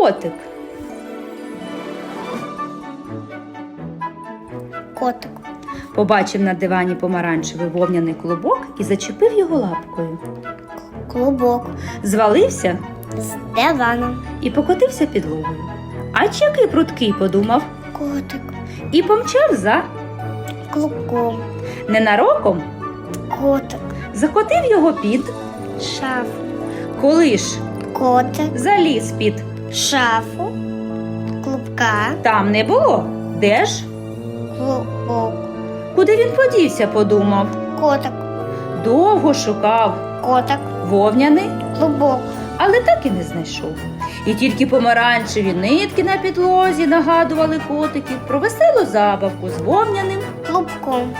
котик? Котик. Побачив на дивані помаранчевий вовняний клубок і зачепив його лапкою. Клубок. Звалився З диваном. і покотився підлогою. А який пруткий подумав Котик. і помчав за Клубком. ненароком, Котик. закотив його під, Шафу. коли ж Котик. заліз під Шафу. Клубка. там не було. Де ж? Клубок. Куди він подівся, подумав. Котик. Довго шукав Котик. вовняний, Клубок. але так і не знайшов. І тільки помаранчеві нитки на підлозі нагадували котиків про веселу забавку з вовняним Клубком.